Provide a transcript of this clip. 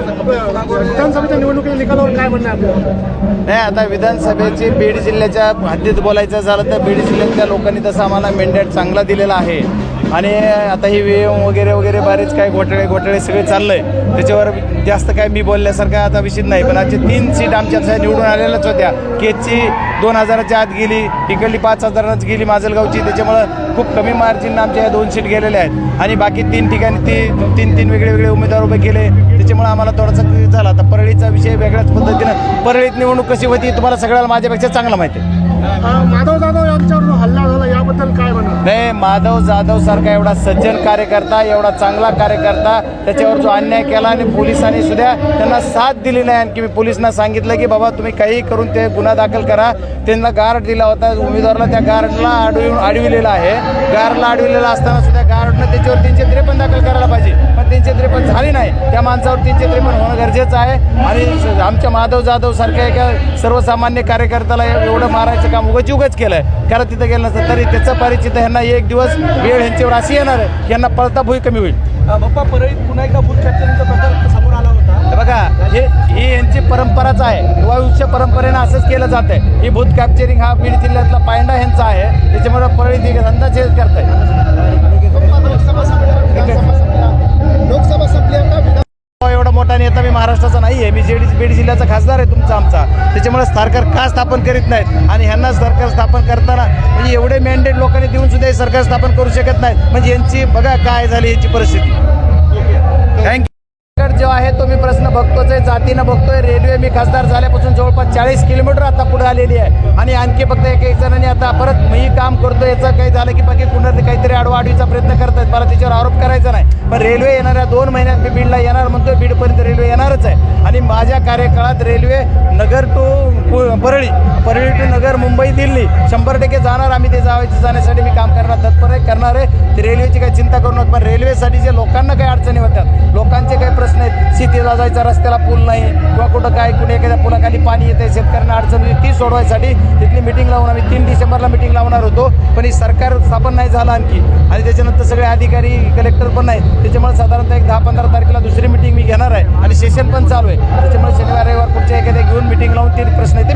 विधानसभेच्या निवडणुकीच्या निकालावर काय म्हणणं आपलं नाही आता विधानसभेची बीड जिल्ह्याच्या हद्दीत बोलायचं झालं तर बीड जिल्ह्यातल्या लोकांनी तसं आम्हाला मेंडेट चांगला दिलेला आहे. आणि आता ही वेम वगैरे वगैरे बरेच काय घोटाळे घोटाळे सगळे चाललं आहे त्याच्यावर जास्त काय मी बोलल्यासारखं आता विषय नाही. पण आजची तीन सीट आमच्या तशा निवडून आलेल्याच होत्या. केजची दोन हजाराच्या आत गेली इकडली पाच हजारांच गेली माजलगावची. त्याच्यामुळं खूप कमी मार्जिन आमच्या या दोन सीट गेलेल्या आहेत. आणि बाकी तीन ठिकाणी ती तीन तीन वेगळे वेगळे उमेदवार उभे केले. त्याच्यामुळे आम्हाला थोडासा झाला. आता परळीचा विषय वेगळ्याच पद्धतीनं. परळीत निवडणूक कशी होती तुम्हाला सगळ्याला माझ्यापेक्षा चांगलं माहिती आहे. माधव जाधव यांच्यावर हल्ला झाला याबद्दल काय म्हणणं नाही माधव जाधव सारखा एवढा सज्जन कार्यकर्ता एवढा चांगला कार्यकर्ता त्याच्यावर जो अन्याय केला आणि पोलिसांनी सुद्धा त्यांना साथ दिली नाही. आणखी मी पोलिसांना सांगितलं की बाबा तुम्ही काही करून ते गुन्हा दाखल करा. त्यांना गार्ड दिला होता. उमेदवाराला त्या गार्डला अडवून अडविलेला आहे. गार्डला अडविलेला असताना सुद्धा गार्डनं त्याच्यावर तीनशे त्रेपन्न दाखल करायला पाहिजे. पण तीनशे नाही. त्या माणसावर त्रेपन्न होणं गरजेचं आहे. आणि आमच्या माधव जाधव सारख्या एका सर्वसामान्य कार्यकर्त्याला एवढं मारायचं काम उगाच उगाच केलंय. कारण तिथं गेलं नसतं तरी त्याचा परिचित ह्यांना एक दिवस वेळ ह्यांच्यावर अशी येणार आहे यांना पळता भुई कमी होईल. बाप्पा परळीत पुन्हा एकदा बूथ कॅप्चरिंगचा प्रकार समोर आला होता. हे बघा हे ही यांची परंपराच आहे. युवायुष्य परंपरेनं असंच केलं जात आहे ही भूत कॅप्चरिंग हा बीड जिल्ह्यातला पायंडा ह्यांचा आहे. त्याच्यामुळे परळी ती धंदा चेंज करताय. बीड जिल्ह्याचा खासदार आहे तुमचा आमचा. त्याच्यामुळे सरकार का स्थापन करीत नाहीत? आणि ह्यांना सरकार स्थापन करताना म्हणजे एवढे मॅन्डेट लोकांनी देऊन सुद्धा हे सरकार स्थापन करू शकत नाहीत. म्हणजे यांची बघा काय झाली यांची परिस्थिती. थँक्यू जो आहे तो मी प्रश्न बघतोच आहे जातीनं बघतोय. रेल्वे मी खासदार झाल्यापासून जवळपास चाळीस किलोमीटर आता पुढे आलेली आहे. आणि आणखी फक्त एक एक जणांनी आता परत काम करतो याचं काही झालं की बाकी कुणाला काहीतरी आडवाडीचा प्रयत्न करतायत. मला त्याच्यावर आरोप करायचा नाही. पण रेल्वे येणाऱ्या दोन महिन्यात मी बीडला येणार म्हणतोय बीडपर्यंत रेल्वे येणारच आहे. आणि माझ्या कार्यकाळात railway Nagar to Parli Parli to Nagar Mumbai Delhi शंभर टक्के जाणार. आम्ही ते जावायचे जाण्यासाठी मी काम करणार तत्पर आहे करणार आहे. ते रेल्वेची काही चिंता करू नका पण रेल्वेसाठी जे लोकांना काही अडचणी होतात लोकांचे काही प्रश्न आहेत. शेतीला जायचा रस्त्याला पूल नाही किंवा कुठं काय कुठे एखाद्या पुलाखाली पाणी येते शेतकऱ्यांना अडचण ती सोडवायसाठी तिथली मिटिंग लावून मिटिंग लावणार होतो पण ही सरकार स्थापन नाही झालं आणखी. आणि त्याच्यानंतर सगळे अधिकारी कलेक्टर पण नाही. त्याच्यामुळे साधारणतः एक दहा पंधरा तारखेला दुसरी मिटिंग मी घेणार आहे. आणि सेशन पण चालू आहे. त्याच्यामुळे शनिवार रविवार पुढच्या एखाद्या घेऊन मिटिंग लावून ते प्रश्न ते